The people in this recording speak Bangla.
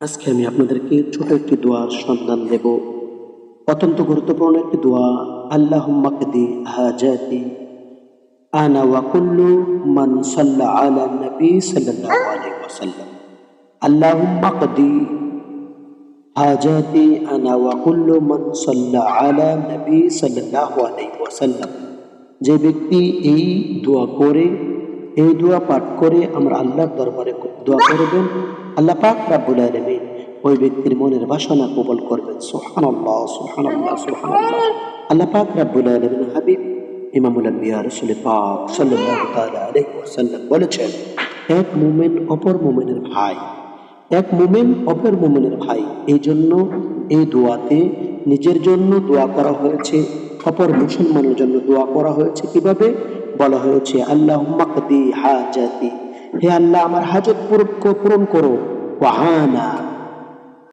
আজকে আমি আপনাদেরকে ছোট একটি দোয়ার সন্ধান দেব। অত্যন্ত গুরুত্বপূর্ণ একটি দোয়া আল্লাহ মাকদি হাজাতি আনা ওয়াকুল্লু মান সাল্লা আলা নবী সাল্লাল্লাহু আলাইহি ওয়াসাল্লাম। আল্লাহুম্মা কদি হাজাতি আনা ওয়াকুল্লু মান সাল্লা আলা নবী সাল্লাল্লাহু আলাইহি ওয়াসাল্লাম। যে ব্যক্তি এই দোয়া করে, এই দোয়া পাঠ করে, আমরা আল্লাহর দরবারে দোয়া করবেন আল্লাহ পাক রাব্বুল আলামিন ওই ব্যক্তির মনের বাসনা কবল করবেন। সুবহানাল্লাহ সুবহানাল্লাহ সুবহানাল্লাহ। আল্লাহ পাক রাব্বুল আলামিন হাবিব ইমামুল আম্বিয়া রাসূল পাক আলাইহি ওয়াসাল্লাম বলেছেন, এক মুমিন অপর মুমিনের ভাই, এক মুমিন অপর মুমিনের ভাই, এই জন্য এই দোয়াতে নিজের জন্য দোয়া করা হয়েছে, অপর মুসলমানের জন্য দোয়া করা হয়েছে। কীভাবে? বলা হয়েছে আল্লাহ মাকদি হাজাতি হে আল্লাহ আমার হাজত পূরণ করো ওয়াহানা।